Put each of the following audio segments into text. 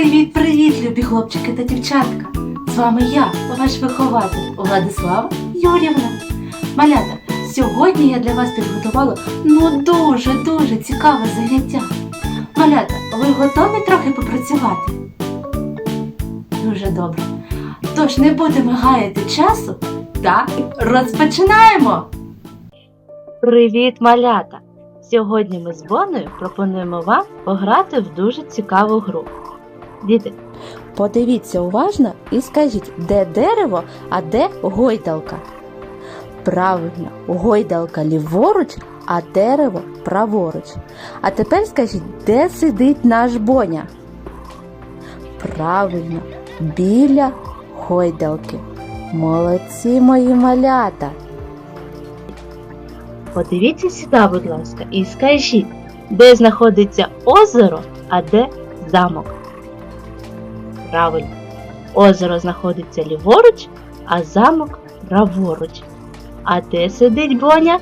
Привіт-привіт, любі хлопчики та дівчатка! З вами я, ваш вихователь Владислава Юрівна. Малята, сьогодні я для вас підготувала ну дуже-дуже цікаве заняття. Малята, ви готові трохи попрацювати? Дуже добре. Тож не будемо гаяти часу та розпочинаємо! Привіт, малята! Сьогодні ми з Боною пропонуємо вам пограти в дуже цікаву гру. Діти, Подивіться уважно і скажіть, де дерево, а де гойдалка. Правильно, гойдалка ліворуч, а дерево праворуч. А тепер скажіть, де сидить наш боня? Правильно, біля гойдалки. Молодці мої малята. подивіться сюди, будь ласка, і скажіть, де знаходиться озеро, а де замок. Правильно. Озеро знаходиться ліворуч, а замок праворуч. А де сидить Боня?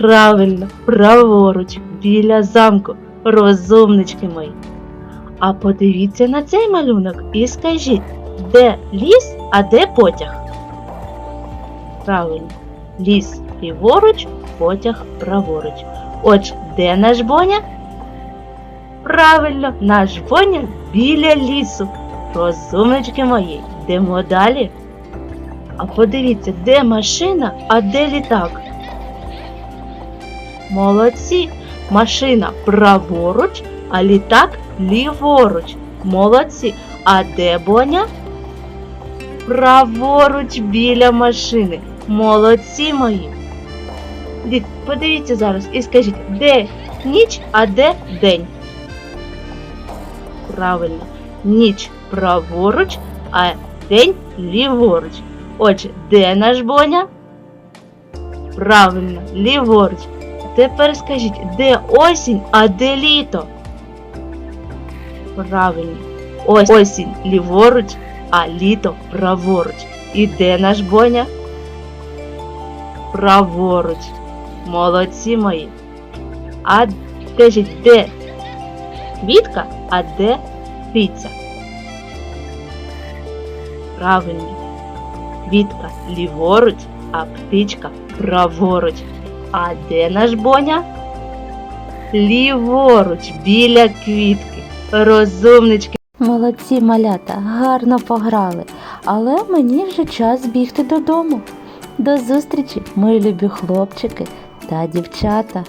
Правильно, праворуч, біля замку. Розумнички мої. А подивіться на цей малюнок і скажіть, де ліс, а де потяг? Правильно. Ліс ліворуч, потяг праворуч. Отже, де наш Боня? Правильно, наш Боня біля лісу. Розумнички мої, йдемо далі. А подивіться, де машина, а де літак? Молодці! Машина праворуч, а літак ліворуч. Молодці. А де Боня? Праворуч біля машини. Молодці мої. Дід, подивіться зараз і скажіть, де ніч, а де день? Правильно, ніч праворуч, а день ліворуч. Отже, де наш Боня? Правильно, ліворуч. Тепер скажіть, де осінь, а де літо? Правильно. Ось осінь ліворуч, а літо праворуч. І де наш Боня? Праворуч. Молодці мої. А скажіть, де квітка, а де птиця? Правильно. Квітка ліворуч, а птичка праворуч. А де наш Боня? Ліворуч, біля квітки. Розумнички. Молодці малята, гарно пограли, але мені вже час бігти додому. До зустрічі, мої любі хлопчики та дівчата.